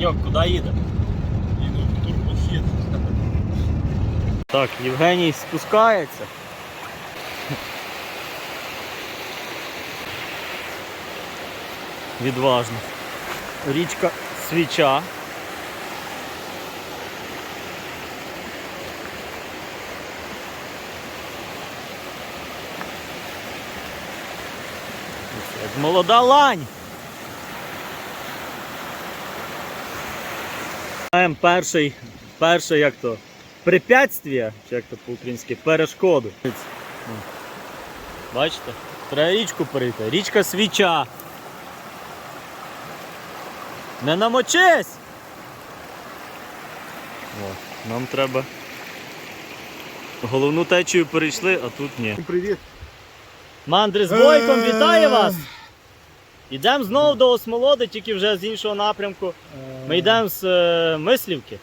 Женьок, куди їде? Їду в турбохід. Так, Євгеній спускається. Відважно. Річка свіча. Як молода лань. Маємо перший, перше як то, препятствие, чи як то по-українськи, перешкоду. Бачите? Треба річку перейти. Річка свіча. Не намочись! О, нам треба. Головну течію перейшли, а тут ні. Привіт. Мандри з бойком вітає вас! Йдемо знову до Осмолоди, тільки вже з іншого напрямку. Ми йдемо з е, Мислівки.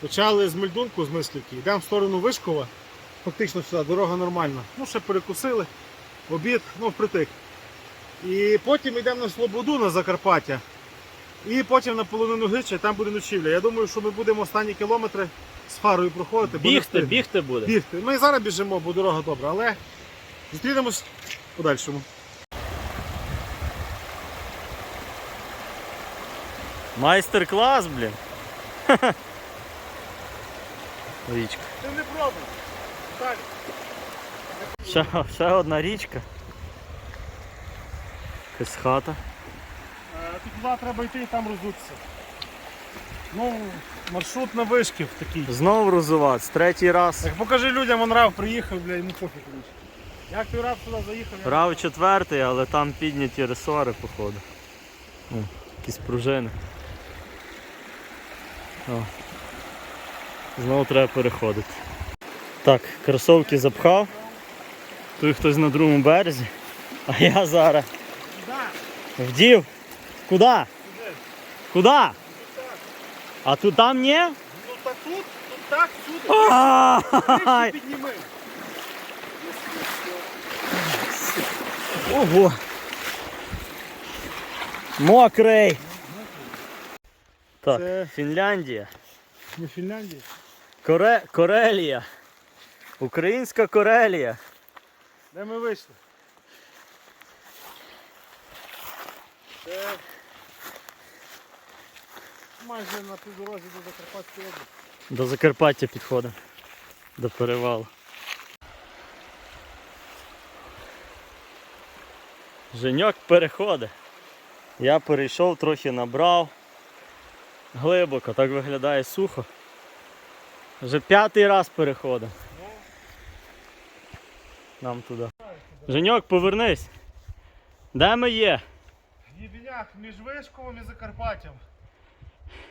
Почали з Мельдунку з Мислівки, йдемо в сторону Вишкова. Фактично сюди, дорога нормальна. Ну, ще перекусили, обід, ну впритик. І потім йдемо на Слободу на Закарпаття. І потім на полонину Гича, там буде ночівля. Я думаю, що ми будемо останні кілометри з фарою проходити. бо не Бігти, встигнемо. бігти буде. Бігти. Ми і зараз біжимо, бо дорога добра, але зустрінемось в подальшому. Майстер-клас, блін. Річка. Ти не пробуй. Далі. Ще, ще одна річка. Якась хата. Е, Тут туди треба йти і там розутися. Ну, маршрут на вишків такий. Знову розуватися, третій раз. Так покажи людям, он рав приїхав, бля, йому пофіг. коротше. Як той рав туди заїхав, я... Рав четвертий, але там підняті ресори, походу. О, якісь пружини. О. Знову треба переходити. Так, кросовки запхав. Тут хтось на другому березі. А я зараз вдів. Куди? Куди? А тут там ні? Ну та тут, тут так, сюди. Ай! Підніми. Ого! Мокрий! Так, Це- Фінляндія. Ми в Фінляндії. Коре... Корелія. Українська Корелія. Де ми вийшли? Це майже на тій дорозі до Закарпатської області. До Закарпаття підходимо. До перевалу. Женьок переходить. Я перейшов, трохи набрав. Глибоко, так виглядає сухо. Вже п'ятий раз переходимо. Нам туди. Женьок, повернись. Де ми є? В між Вишковим і Закарпаттям.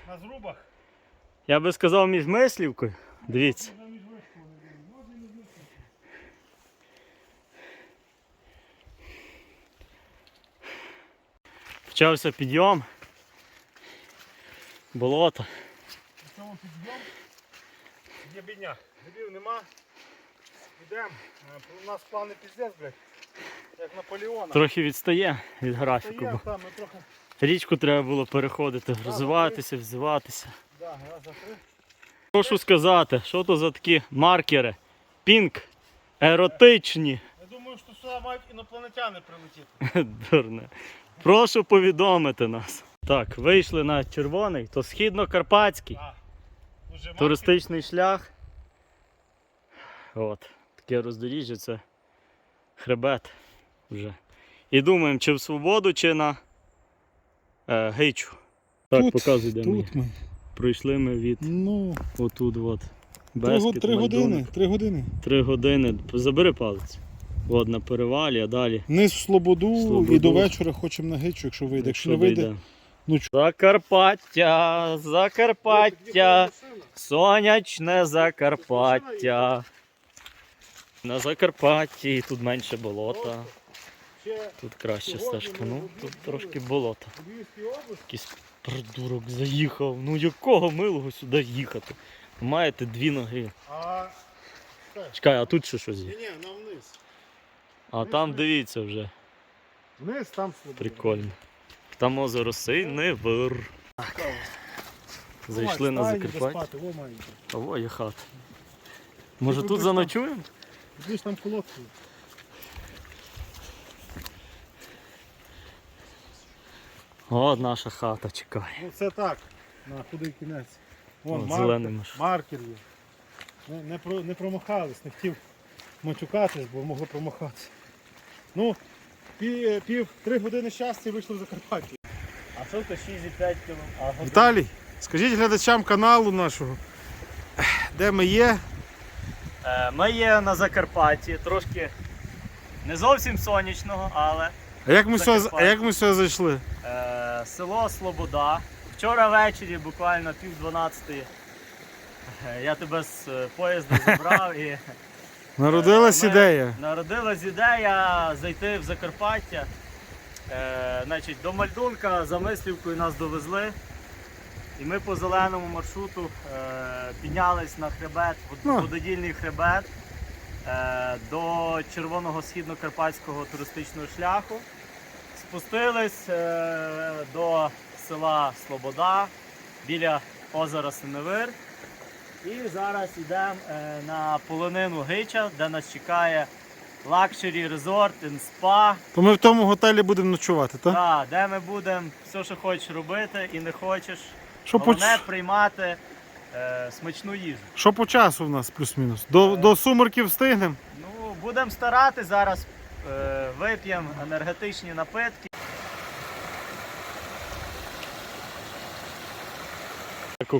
На зрубах. Я би сказав між мислівкою. Дивіться. Почався підйом. Болото. В цьому підйом. Єбінях. Грибів нема. Йдемо. У нас плани піздець, блядь. Як Наполеона. Трохи відстає від графіку. є Бо там, ми трохи. річку треба було переходити, розвиватися, взиватися. Да. Прошу сказати, що то за такі маркери? Пінк. Еротичні. Я думаю, що сюди мають інопланетяни прилетіти. Дурне. Прошу повідомити нас. Так, вийшли на червоний, то східно-карпатський. Туристичний шлях. От, таке роздоріжжя, це хребет вже. І думаємо, чи в свободу, чи на е, гичу. Так, Тут, показуй, де ми. Тут ми. Пройшли ми від Ну, отут. От. три, три години. Три години. Три години. Забери палець. От на перевалі, а далі. Низ в Слободу, Слободу. і до вечора хочемо на гичу, якщо вийде. Якщо не вийде, дійде. Ну Закарпаття, Закарпаття, сонячне Закарпаття. На Закарпатті тут менше болота. Тут краще стежка. Ну, тут трошки області. Якийсь придурок заїхав. Ну якого милого сюди їхати? Маєте дві ноги. Чекай, а тут ще щось є. ні, ні, нам вниз. А там дивіться вже. Вниз, там Прикольно. Там озеро Синевир. Зайшли на Закарпаття. во є хата. Може тут заночуємо? Ж там колодку. От наша хата чекає. Ну це так, на худий кінець. Вон От маркер, маркер є. Не, не, про, не промахались, не хотів матюкатись, бо могло промахатися. Ну, пів, пів три години щастя і вийшли в Закарпаття. А що то 6,5 км? Віталій, скажіть глядачам каналу нашого, де ми є. Е, Ми є на Закарпатті, трошки не зовсім сонячного, але А як ми сюди, а як ми сюди зайшли? е, село Слобода. Вчора ввечері, буквально пів дванадцятої, е, я тебе з е, поїзда забрав і Народилась Ми- ідея. Народилась ідея зайти в Закарпаття. Е, значить, до Мальдунка за Мислівкою нас довезли. І ми по зеленому маршруту е, піднялись на хребет, вод- Ну. вододільний хребет е, до червоного східно-карпатського туристичного шляху. Спустились е, до села Слобода біля озера Синевир. І зараз йдемо е, на полонину Гича, де нас чекає лакшері резорт і спа, То ми в тому готелі будемо ночувати, так? та, де ми будемо все, що хочеш робити і не хочеш. Що Головне ч- приймати е, смачну їжу. що по часу в нас плюс-мінус? До, до сумерків встигнемо? Ну, будемо старати зараз. Е, вип'ємо енергетичні напитки.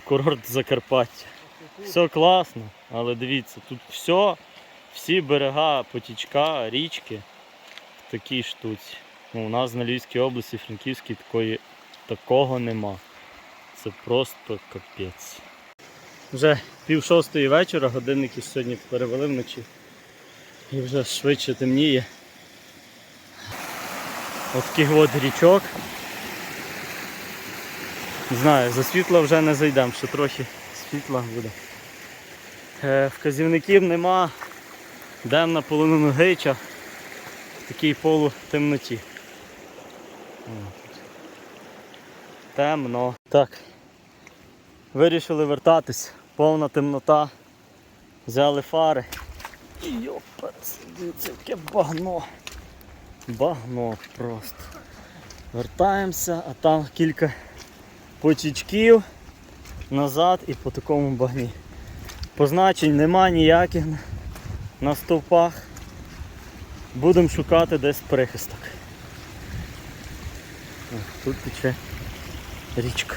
Курорт Закарпаття. Все класно, але дивіться, тут все, всі берега, потічка, річки в такій штуці. Ну, у нас на Львівській області, Франківській такої, такого нема. Це просто капець. Вже пів шостої вечора, годинники сьогодні перевели вночі. І вже швидше темніє. От такий от річок. Не знаю, за світло вже не зайдемо, ще трохи світла буде. Е, вказівників нема. Йдемо на полонину гича в такій полутемноті. Темно. Так. Вирішили вертатись. Повна темнота. Взяли фари. Йопа, дивіться, яке багно. Багно просто. Вертаємося, а там кілька потічків назад і по такому багні. Позначень нема ніяких на- стовпах. Будемо шукати десь прихисток. Тут тече річка.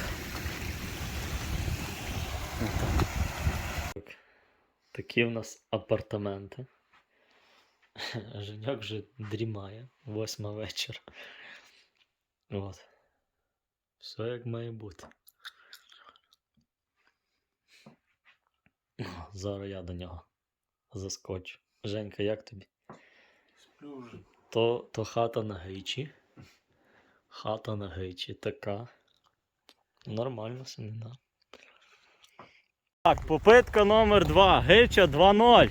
Такі в нас апартаменти. Женьок вже дрімає. Восьма вечора. От. Все як має бути. Зараз я до нього заскочу. Женька, як тобі? То, то хата на гичі. Хата на гичі така. Нормально собі. Так, попитка номер 2. Гича 2-0.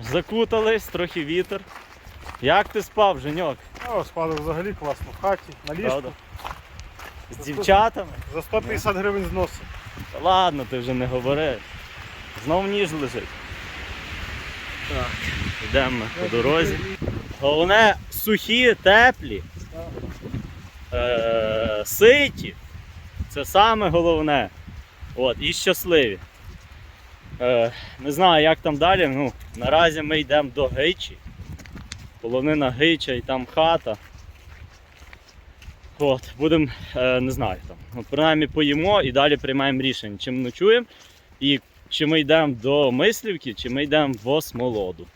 Закутались, трохи вітер. Як ти спав, Женьок? О, спали взагалі класно. В хаті, на ліжку. Правда? З дівчатами? За 150 гривень зносу. Ладно, ти вже не говори. Знов ніж лежить. Так, йдемо по дорозі. Головне сухі, теплі, е- ситі. Це саме головне. От, і щасливі. Е- не знаю, як там далі. Ну, наразі ми йдемо до Гичі. Полонина Гича і там хата. От, будемо, е, не знаю, там, ну, принаймні поїмо і далі приймаємо рішення, чи ми ночуємо, і чи ми йдемо до Мислівки, чи ми йдемо в Осмолоду.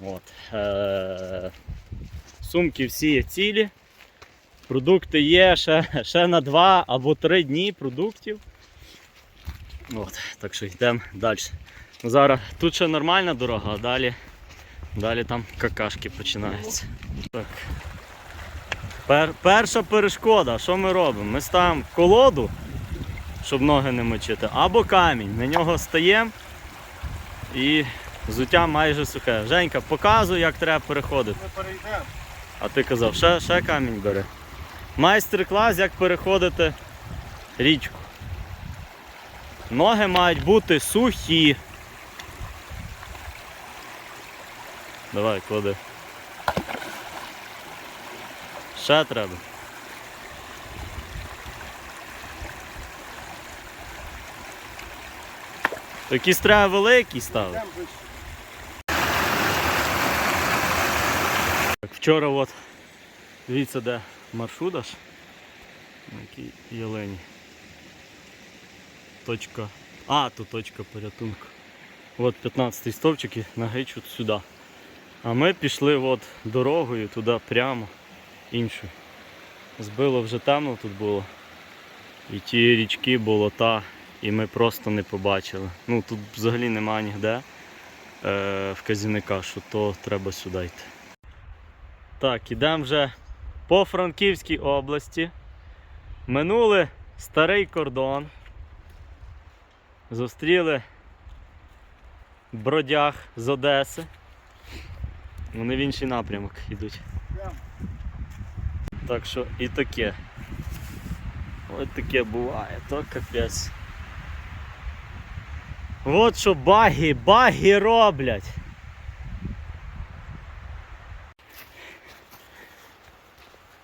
От, е, сумки всі є цілі. Продукти є ще, ще на 2 або 3 дні продуктів. От, так що йдемо далі. Ну, Зараз тут ще нормальна дорога, а далі, далі там какашки починаються. Так. Пер, перша перешкода, що ми робимо? Ми ставимо колоду, щоб ноги не мочити, або камінь. На нього стаємо і взуття майже сухе. Женька, показуй, як треба переходити. Ми перейдемо. А ти казав, ще, ще камінь бери. Майстер-клас, як переходити річку. Ноги мають бути сухі. Давай, клади. Ще треба. Якісь треба великі ставити. Так, Вчора от, дивіться, де маршрут аж. На якій ялині. Точка. А, тут точка порятунку. От 15-й стовпчик і нагичу сюди. А ми пішли от дорогою туди прямо іншу. Збило вже темно тут було. І ті річки, болота, і ми просто не побачили. Ну тут взагалі немає ніде е, вказівника, що то треба сюди йти. Так, ідемо вже по Франківській області. Минули старий кордон. Зустріли бродяг з Одеси. Вони в інший напрямок йдуть. Так що і таке. Ось таке буває, то капець. От що баги, баги роблять.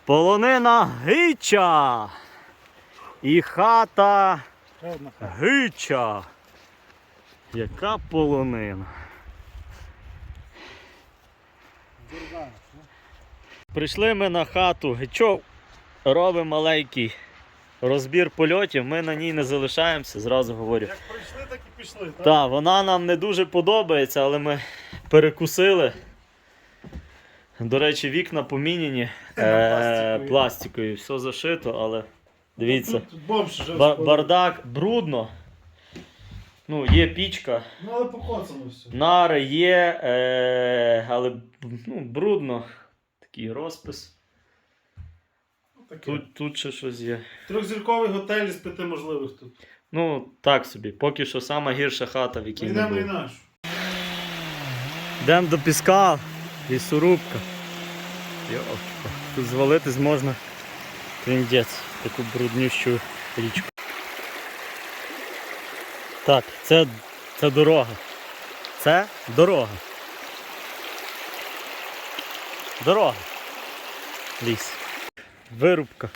Полонина гича. І хата гича. Яка полонина. Прийшли ми на хату Гичов. Робимо маленький розбір польотів. Ми на ній не залишаємося, зразу говорю. Як прийшли, так і пішли. Так? Так, вона нам не дуже подобається, але ми перекусили. До речі, вікна поміняні е, Пластикові. пластикові, все зашито, але дивіться. Бардак брудно. Ну, є пічка, Ну але покоцано все. нари є, е, але ну, брудно. Такий розпис. Таке. Тут, тут ще щось є. Трьохзірковий готель з п'яти можливих тут. Ну, так собі. Поки що сама гірша хата, в якій ми Йдемо і були. наш. Йдемо до піска, лісорубка. Йолки, тут звалитись можна тріндець, таку бруднющу річку. Так, це, це дорога. Це дорога. Дорога. Ліс. Вирубка.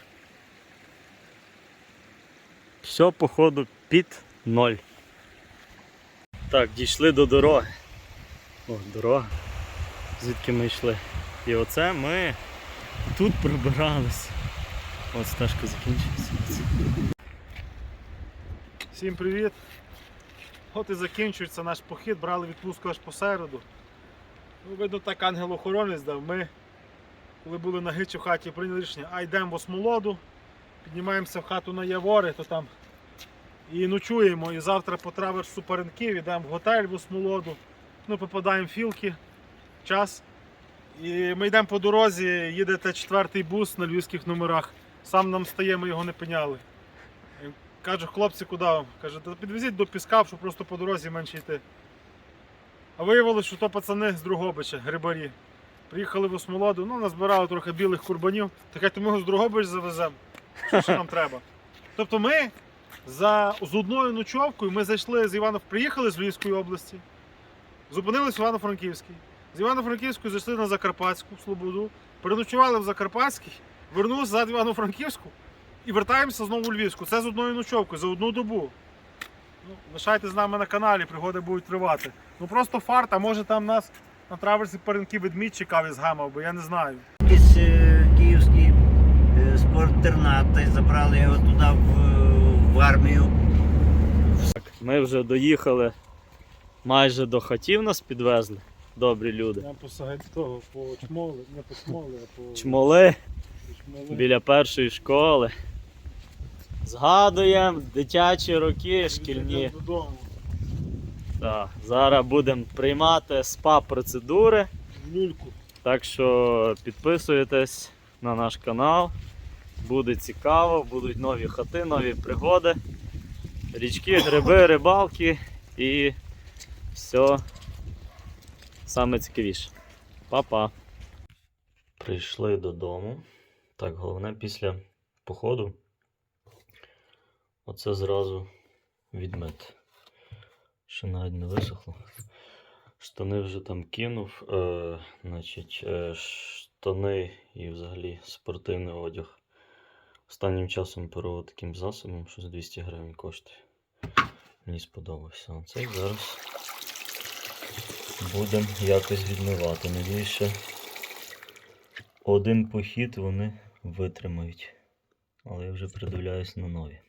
Все, походу, під ноль. Так, дійшли до дороги. О, дорога. Звідки ми йшли. І оце ми тут пробирались. От стежка закінчилася. Всім привіт. От і закінчується наш похід, брали відпустку аж посереду. Ну, видно, так ангел-охоронець дав. Ми, коли були на гичі в хаті, прийняли рішення, а йдемо в осмолоду, піднімаємося в хату на Явори, то там і ночуємо. І завтра по траверсу Паренків йдемо в готель в осмолоду. Ну, попадаємо в філки, час. І ми йдемо по дорозі, їде четвертий бус на львівських номерах. Сам нам стає, ми його не пиняли. Каже, хлопці, куди вам? Каже, «Та підвезіть до піска, щоб просто по дорозі менше йти. А виявилося, що то пацани з Другобича, грибарі. Приїхали в Осмолоду, ну, назбирали трохи білих курбанів. Так то ми його з Другобич завеземо. Що ще нам треба? Тобто ми за, з одною ночовкою ми зайшли з Івано, приїхали з Львівської області, зупинились в Івано-Франківській. З Івано-Франківської зайшли на Закарпатську в Слободу, переночували в Закарпатській, вернулися за Івано-Франківську і вертаємося знову у Львівську. Це з одною ночовкою, за одну добу. Ну, лишайте з нами на каналі, пригоди будуть тривати. Ну просто фарт, а може там нас на траверсі перенки ведмідь чекав із гамав, бо я не знаю. Якийсь е, київський е, спорттернат, та й забрали його туди в, в армію. Ми вже доїхали майже до хатів нас підвезли. Добрі люди. Я по того, по чмоли, не по чмоли, а по Чмоли чмоли. біля першої школи. Згадуємо дитячі роки шкільні. Додому. Так, зараз будемо приймати спа-процедури. Люльку. Так що підписуйтесь на наш канал. Буде цікаво, будуть нові хати, нові пригоди, річки, гриби, рибалки і все саме цікавіше. Па-па. Прийшли додому. Так, головне після походу. Оце зразу відмити. Ще навіть не висохло. Штани вже там кинув. Е, значить, е, штани і взагалі спортивний одяг. Останнім часом перо таким засобом, що за 200 гривень коштує. Мені сподобався. А цей зараз будемо якось відмивати. Надіюсь, що один похід вони витримають. Але я вже придивляюсь на нові.